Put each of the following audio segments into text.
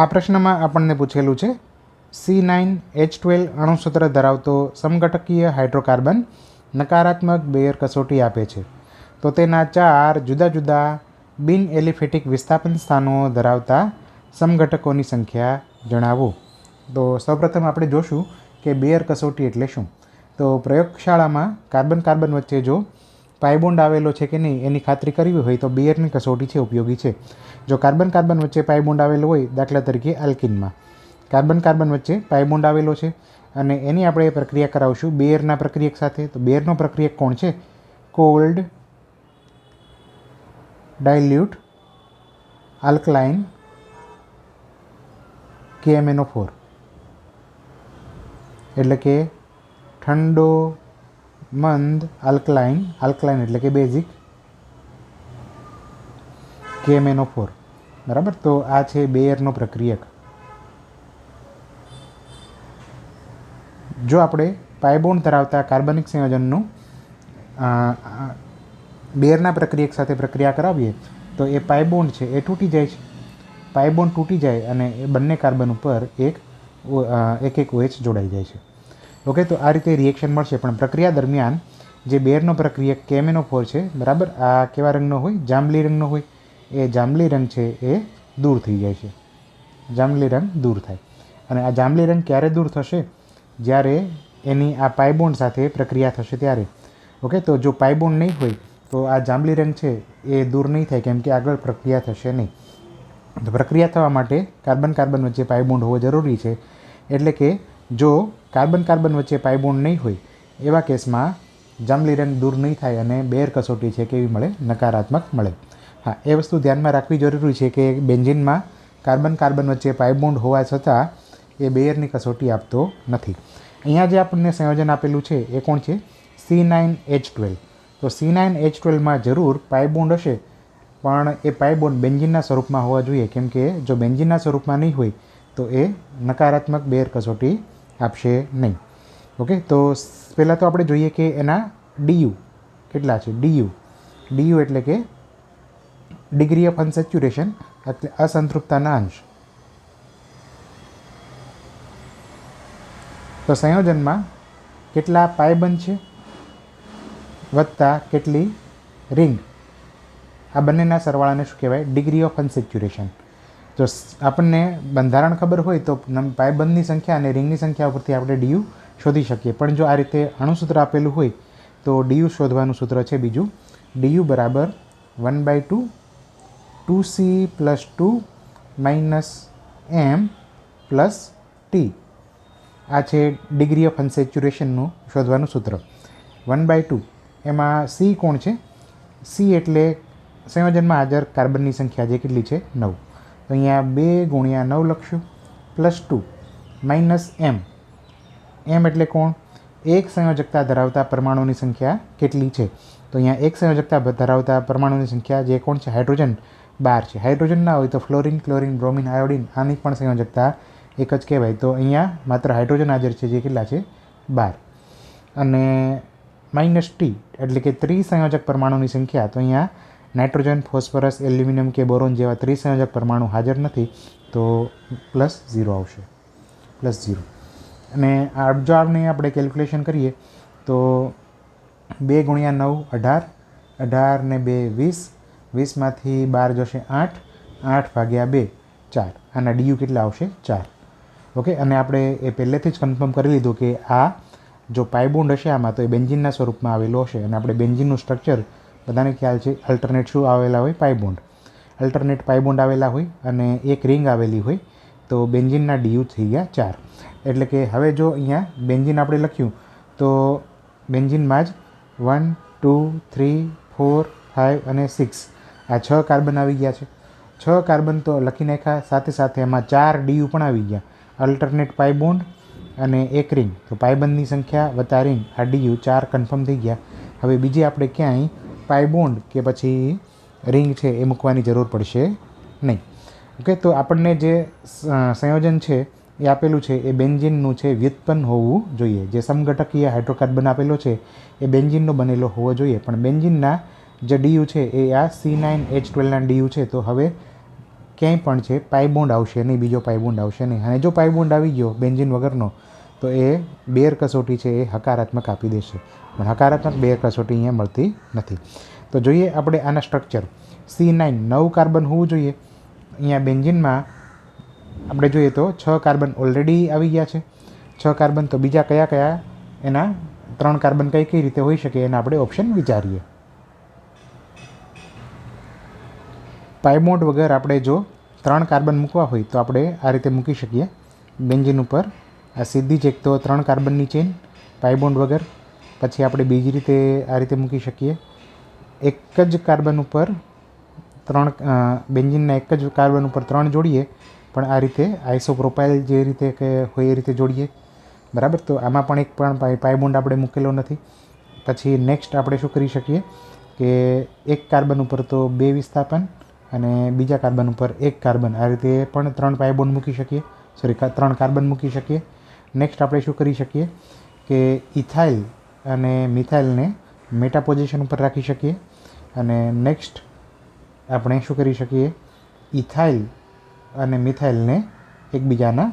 આ પ્રશ્નમાં આપણને પૂછેલું છે સી નાઇન એચ ટ્વેલ્વ અણુસૂત્ર ધરાવતો સમઘટકીય હાઇડ્રોકાર્બન નકારાત્મક બેયર કસોટી આપે છે. તો તેના ચાર જુદા જુદા બિન એલિફેટિક વિસ્થાપન સ્થાનો ધરાવતા સમઘટકોની સંખ્યા જણાવો. તો સૌપ્રથમ આપણે જોશું કે બેયર કસોટી એટલે શું? તો પ્રયોગશાળામાં કાર્બન કાર્બન વચ્ચે જો પાયબોન્ડ આવેલો છે કે નહીં, એની ખાતરી કરવી હોય તો બિયરની કસોટી છે, ઉપયોગી છે. જો કાર્બન કાર્બન વચ્ચે પાયબોન્ડ આવેલો હોય, દાખલા તરીકે આલ્કિનમાં. કાર્બન કાર્બન વચ્ચે પાયબોન્ડ આવેલો છે અને એની આપણે પ્રક્રિયા કરાવશું બેરના પ્રક્રિયક સાથે. તો બેરનો પ્રક્રિયક કોણ છે? Cold dilute alkaline K M N O four એટલે કે ઠંડો મંદ આલ્કલાઇન આલ્કલાઇન એટલે કે બેઝિક કેએમએનઓ ફોર બરાબર? તો આ છે બેયરનો પ્રક્રિયક. જો આપણે પાયબોન ધરાવતા કાર્બનિક સંયોજનનું બેયરના પ્રક્રિયક સાથે પ્રક્રિયા કરાવીએ, તો એ પાયબોન્ડ છે, એ તૂટી જાય છે. પાયબોન્ડ તૂટી જાય અને એ બંને કાર્બન ઉપર એક એક એક ઓએચ જોડાઈ જાય છે. ઓકે તો આ રીતે રિએક્શન મળશે. પણ પ્રક્રિયા દરમિયાન જે બેરનો પ્રક્રિયા, કેમેનો ફોર છે, બરાબર? આ કેવા રંગનો હોય? જાંબલી રંગનો હોય. એ જાંબલી રંગ છે એ દૂર થઈ જાય છે. જાંબલી રંગ દૂર થાય. અને આ જાંબલી રંગ ક્યારે દૂર થશે? જ્યારે એની આ પાયબોન્ડ સાથે પ્રક્રિયા થશે ત્યારે. ઓકે તો જો પાયબોન્ડ નહીં હોય, તો આ જાંબલી રંગ છે એ દૂર નહીં થાય, કેમ કે આગળ પ્રક્રિયા થશે નહીં. તો પ્રક્રિયા થવા માટે કાર્બન કાર્બન વચ્ચે પાયબોન્ડ હોવો જરૂરી છે. એટલે કે જો કાર્બન કાર્બન વચ્ચે પાયબોન્ડ નહીં હોય, એવા કેસમાં જાંબલી રંગ દૂર નહીં થાય અને બેર કસોટી છે કેવી મળે? નકારાત્મક મળે. હા, એ વસ્તુ ધ્યાનમાં રાખવી જરૂરી છે કે બેન્જિનમાં કાર્બન કાર્બન વચ્ચે પાયબોન્ડ હોવા છતાં એ બેયરની કસોટી આપતો નથી. અહીંયા જે આપણને સંયોજન આપેલું છે, એ કોણ છે? સી નાઇન એચ ટ્વેલ્વ તો સી નાઇન એચ ટ્વેલ્વમાં જરૂર પાયબોન્ડ હશે, પણ એ પાયબોન્ડ બેન્જિનના સ્વરૂપમાં હોવા જોઈએ. કેમ કે જો બેન્જિનના સ્વરૂપમાં નહીં હોય, તો એ નકારાત્મક બેર કસોટી આપશે નહીં. ઓકે તો પહેલાં તો આપણે જોઈએ કે એના ડીયુ કેટલા છે? ડીયુ ડીયુ એટલે કે ડિગ્રી ઓફ અનસેચ્યુરેશન એટલે અસંતૃપ્તાના અંશ. તો સંયોજનમાં કેટલા પાયબંધ છે? વત્તા કેટલી રિંગ? આ બંનેના સરવાળાને શું કહેવાય? ડિગ્રી ઓફ અનસેચ્યુરેશન જો આપણને બંધારણ ખબર હોય તો પાયબંધની સંખ્યા અને રિંગની સંખ્યા ઉપરથી આપણે ડીયુ શોધી શકીએ. પણ જો આ રીતે અણુસૂત્ર આપેલું હોય, તો ડીયુ શોધવાનું સૂત્ર છે બીજું. ડીયુ બરાબર one by two two C plus two minus M plus T. આ છે ડિગ્રી ઓફ અનસેચ્યુરેશનનું શોધવાનું સૂત્ર. વન બાય ટુ, એમાં સી કોણ છે? સી એટલે સંયોજનમાં હાજર કાર્બનની સંખ્યા જે કેટલી છે? નવ. તો અહીંયા બે ગુણ્યા નવ લખશું. Plus two, minus M. M એટલે કોણ? એક સંયોજકતા ધરાવતા પરમાણુની સંખ્યા કેટલી છે? તો અહીંયા એક સંયોજકતા ધરાવતા પરમાણુની સંખ્યા જે કોણ છે? હાઇડ્રોજન બાર છે. હાઇડ્રોજન ના હોય તો ફ્લોરિન, ક્લોરિન, બ્રોમિન, આયોડિન આની પણ સંયોજકતા એક જ કહેવાય. તો અહીંયા માત્ર હાઇડ્રોજન હાજર છે જે કેટલા છે? બાર. અને માઇનસ ટી એટલે કે ત્રિસંયોજક પરમાણુની સંખ્યા. તો અહીંયા નાઇટ્રોજન, ફોસ્ફરસ, એલ્યુમિનિયમ કે બોરોન જેવા ત્રિસંયોજક પરમાણુ હાજર નથી, તો પ્લસ ઝીરો આવશે. Plus zero. અને આપણે આપણે કેલ્ક્યુલેશન કરીએ, તો બે ગુણ્યા નવ અઢાર અઢાર ને બે વીસ, વીસમાંથી બાર જશે આઠ આઠ ભાગ્યા બે, ચાર. આના ડીયુ કેટલા આવશે? ચાર. ઓકે, અને આપણે એ પહેલેથી જ કન્ફર્મ કરી લીધું કે આ જો પાયબોન્ડ હશે, આમાં તો એ બેન્જિનના સ્વરૂપમાં આવેલો હશે. અને આપણે બેન્જિનનું સ્ટ્રક્ચર બધાને ખ્યાલ છે અલ્ટરનેટ શું આવેલા હોય? પાઇબોન્ડ અલ્ટરનેટ પાઇબોન્ડ આવેલા હોય અને એક રિંગ આવેલી હોય. તો બેન્જિનના ડીયુ થઈ ગયા ચાર. એટલે કે હવે જો અહીંયા બેન્જિન આપણે લખ્યું, તો બેન્જિનમાં જ one two three four five અને સિક્સ આ છ કાર્બન આવી ગયા છે. છ કાર્બન તો લખી નાખ્યા, સાથે સાથે એમાં ચાર ડીયુ પણ આવી ગયા. અલ્ટરનેટ પાઇબોન્ડ અને એક રિંગ તો પાયબંધની સંખ્યા વત્તા રિંગ આ ડીયુ ચાર કન્ફર્મ થઈ ગયા. હવે બીજી આપણે ક્યાંય પાયબોન્ડ કે પછી રિંગ છે એ મૂકવાની જરૂર પડશે નહીં. ઓકે, તો આપણને જે સંયોજન છે એ આપેલું છે, એ બેન્ઝિનનું છે વ્યુત્પન્ન હોવું જોઈએ. જે સમઘટકીય હાઇડ્રોકાર્બન આપેલો છે, એ બેન્ઝિનનો બનેલો હોવો જોઈએ. પણ બેન્ઝિનના જે ડીયુ છે એ આ સી નાઇન એચ ટ્વેલ્વના ડીયુ છે. તો હવે ક્યાંય પણ છે પાઇબોન્ડ આવશે નહીં, બીજો પાઇબોન્ડ આવશે નહીં. અને જો પાઇબોન્ડ આવી ગયો બેન્ઝિન વગરનો તો એ બેર કસોટી છે, એ હકારાત્મક આપી દેશે. પણ હકારાત્મક બેર કસોટી અહીંયા મળતી નથી. તો જોઈએ આપણે આના સ્ટ્રક્ચર સી નાઇન, નવ કાર્બન હોવું જોઈએ. અહીંયા બેન્જિનમાં આપણે જોઈએ તો છ કાર્બન ઓલરેડી આવી ગયા છે. છ કાર્બન તો બીજા કયા કયા? એના ત્રણ કાર્બન કઈ કઈ રીતે હોઈ શકે એના આપણે ઓપ્શન વિચારીએ. પાઇમોડ વગર આપણે જો ત્રણ કાર્બન મૂકવા હોય તો આપણે આ રીતે મૂકી શકીએ બેન્જિન ઉપર. આ સીધી જ એક તો ત્રણ કાર્બનની ચેન પાઇબોન્ડ વગર. પછી આપણે બીજી રીતે આ રીતે મૂકી શકીએ. એક જ કાર્બન ઉપર ત્રણ બેન્જિનના એક જ કાર્બન ઉપર ત્રણ જોડીએ, પણ આ રીતે આઈસોપ્રોપાઇલ જે રીતે કે હોય એ રીતે જોડીએ. બરાબર? તો આમાં પણ એક પણ પાઇબોન્ડ આપણે મૂકેલો નથી. પછી નેક્સ્ટ આપણે શું કરી શકીએ કે એક કાર્બન ઉપર તો બે વિસ્થાપન અને બીજા કાર્બન ઉપર એક કાર્બન. આ રીતે પણ ત્રણ પાઇબોન્ડ મૂકી શકીએ. સોરી ત્રણ કાર્બન મૂકી શકીએ. નેક્સ્ટ આપણે શું કરી શકીએ? કે ઇથાઇલ અને મિથાઇલને મેટા પોઝિશન ઉપર રાખી શકીએ. અને નેક્સ્ટ આપણે શું કરી શકીએ? ઇથાઇલ અને મિથાઇલને એકબીજાના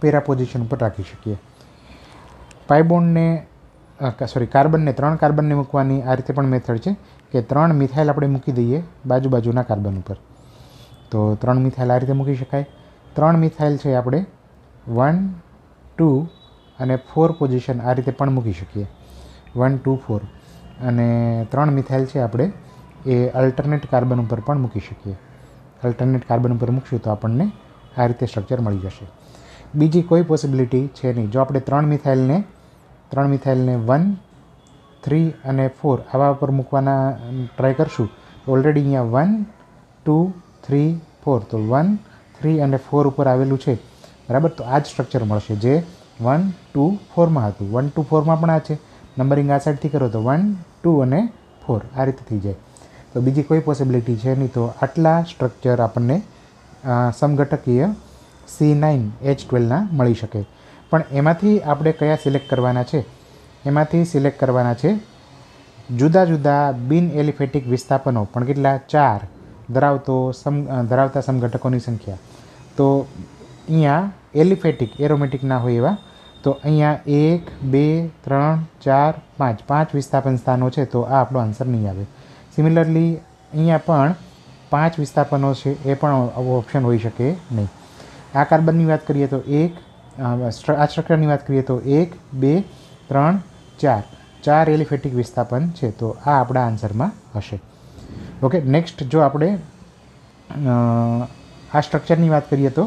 પેરા પોઝિશન ઉપર રાખી શકીએ. પાઇબોન્ડને સોરી કાર્બનને ત્રણ કાર્બનને મૂકવાની આ રીતે પણ મેથડ છે કે ત્રણ મિથાઇલ આપણે મૂકી દઈએ બાજુ બાજુના કાર્બન ઉપર. તો ત્રણ મિથાઇલ આ રીતે મૂકી શકાય. ત્રણ મિથાઇલ છે આપણે વન ટુ અને ફોર પોઝિશન આ રીતે પણ મૂકી શકીએ. One, two, four. અને ત્રણ મિથાઇલ છે આપણે, એ અલ્ટરનેટ કાર્બન ઉપર પણ મૂકી શકીએ. અલ્ટરનેટ કાર્બન ઉપર મૂકશું તો આપણને આ રીતે સ્ટ્રક્ચર મળી જશે. બીજી કોઈ પોસિબિલિટી છે નહીં. જો આપણે ત્રણ મિથાઇલને ત્રણ મિથાઇલને વન, થ્રી અને ફોર આવા ઉપર મૂકવાના ટ્રાય કરશું ઓલરેડી અહીંયા વન, ટુ, થ્રી, ફોર. તો વન, થ્રી અને ફોર ઉપર આવેલું છે. બરાબર? તો આ જ સ્ટ્રક્ચર મળશે જે વન ટુ ફોરમાં હતું. વન ટુ ફોરમાં પણ આ છે. નંબરિંગ આ સાઈડથી કરો તો વન ટુ અને ફોર આ રીતે થઈ જાય. તો બીજી કોઈ પોસિબિલિટી છે નહીં તો આટલા સ્ટ્રક્ચર આપણને સમઘટકીય સી નાઇન એચ ટ્વેલ્વના મળી શકે. પણ એમાંથી આપણે કયા સિલેક્ટ કરવાના છે? એમાંથી સિલેક્ટ કરવાના છે જુદા જુદા બિન એલિફેટિક વિસ્થાપનો, પણ કેટલા? ચાર. ધરાવતો સમ ધરાવતા સમઘટકોની સંખ્યા. તો અહીંયા એલિફેટિક, એરોમેટિક ના હોય એવા. તો અહીંયા એક, બે, ત્રણ, ચાર, પાંચ પાંચ વિસ્થાપન સ્થાનો છે, તો આ આપણો આન્સર નહીં આવે. સિમિલરલી અહીંયા પણ પાંચ વિસ્થાપનો છે, એ પણ ઓપ્શન હોઈ શકે નહીં. આ કાર્બનની વાત કરીએ તો એક આ સ્ટ્રક્ચરની વાત કરીએ તો એક, બે, ત્રણ, ચાર. ચાર એલિફેટિક વિસ્થાપન છે, તો આ આપણા આન્સરમાં હશે. ઓકે નેક્સ્ટ જો આપણે આ સ્ટ્રક્ચરની વાત કરીએ તો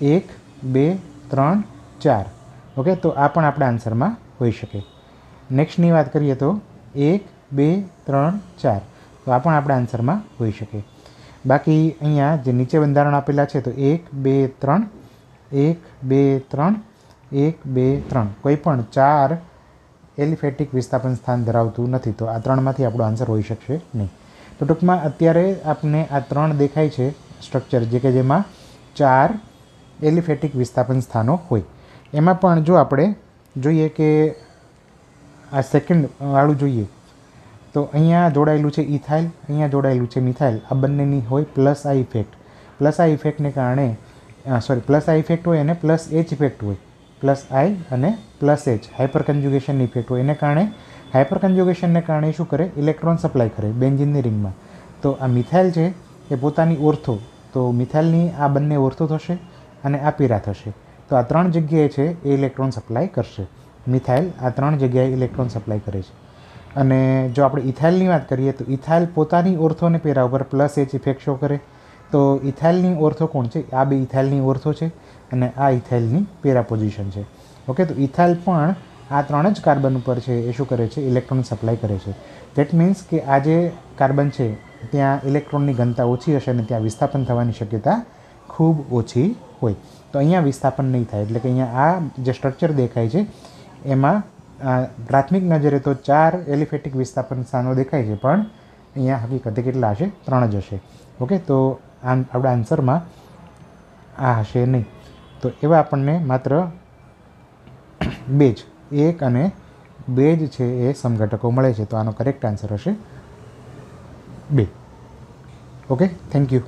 એક, બે, ત્રણ, ચાર. ઓકે તો આ પણ આપણા આન્સરમાં હોઈ શકે. નેક્સ્ટની વાત કરીએ તો એક, બે, ત્રણ, ચાર. તો આ પણ આપણા આન્સરમાં હોઈ શકે. બાકી અહીંયા જે નીચે બંધારણ આપેલા છે, તો એક, બે, ત્રણ, એક, બે, ત્રણ, એક, બે, ત્રણ. કોઈ પણ ચાર એલિફેટિક વિસ્થાપન સ્થાન ધરાવતું નથી, તો આ ત્રણમાંથી આપણો આન્સર હોઈ શકશે નહીં. તો ટૂંકમાં અત્યારે આપને આ ત્રણ દેખાય છે સ્ટ્રક્ચર જે કે જેમાં ચાર એલિફેટિક વિસ્થાપન સ્થાનો હોય. એમાં પણ જો આપણે જોઈએ કે આ સેકન્ડ વાળું જોઈએ, તો અહીંયા જોડાયેલું છે ઇથાઇલ, અહીંયા જોડાયેલું છે મિથાઇલ. આ બંનેની હોય પ્લસ આ ઇફેક્ટ પ્લસ આ ઇફેક્ટને કારણે સોરી પ્લસ આ ઇફેક્ટ હોય અને પ્લસ એચ ઇફેક્ટ હોય. પ્લસ આઈ અને plus H hyperconjugation effect હોય. એને કારણે હાઇપર કન્જ્યુગેશનને કારણે શું કરે? ઇલેક્ટ્રોન સપ્લાય કરે બેન્જિનની રિંગમાં તો આ મિથાઇલ છે, એ પોતાની ઓર્થો. તો મિથાઇલની આ બંને ઓર્થો થશે. અને આ પીરા થશે. તો આ ત્રણ જગ્યાએ છે એ ઇલેક્ટ્રોન સપ્લાય કરશે. મિથાઇલ, આ ત્રણ જગ્યાએ ઇલેક્ટ્રોન સપ્લાય કરે છે. અને જો આપણે ઇથાઇલની વાત કરીએ તો ઇથાઇલ પોતાની ઓર્થોને પેરા ઉપર પ્લસ એચ ઇફેક્ટ શો કરે. તો ઇથાઇલની ઓર્થો કોણ છે? આ બે ઇથાઇલની ઓર્થો છે અને આ ઇથાઇલની પેરા પોઝિશન છે. ઓકે, તો ઇથાઇલ પણ આ ત્રણ જ કાર્બન ઉપર છે એ શું કરે છે? ઇલેક્ટ્રોન સપ્લાય કરે છે. દેટ મીન્સ કે આ જે કાર્બન છે, ત્યાં ઇલેક્ટ્રોનની ઘનતા ઓછી હશે અને ત્યાં વિસ્થાપન થવાની શક્યતા ખૂબ ઓછી હોય. તો અહીંયા વિસ્થાપન નહીં થાય. એટલે કે અહીંયા આ જે સ્ટ્રક્ચર દેખાય છે, એમાં પ્રાથમિક નજરે તો ચાર એલિફેટિક વિસ્થાપન સ્થાનો દેખાય છે, પણ અહીંયા હકીકતે કેટલા હશે? ત્રણ જ હશે. ઓકે? તો આપણા આન્સરમાં આ હશે નહીં. તો એવા આપણને માત્ર બે જ એક અને બે જ છે એ સમઘટકો મળે છે. તો આનો કરેક્ટ આન્સર હશે બે. ઓકે? Thank you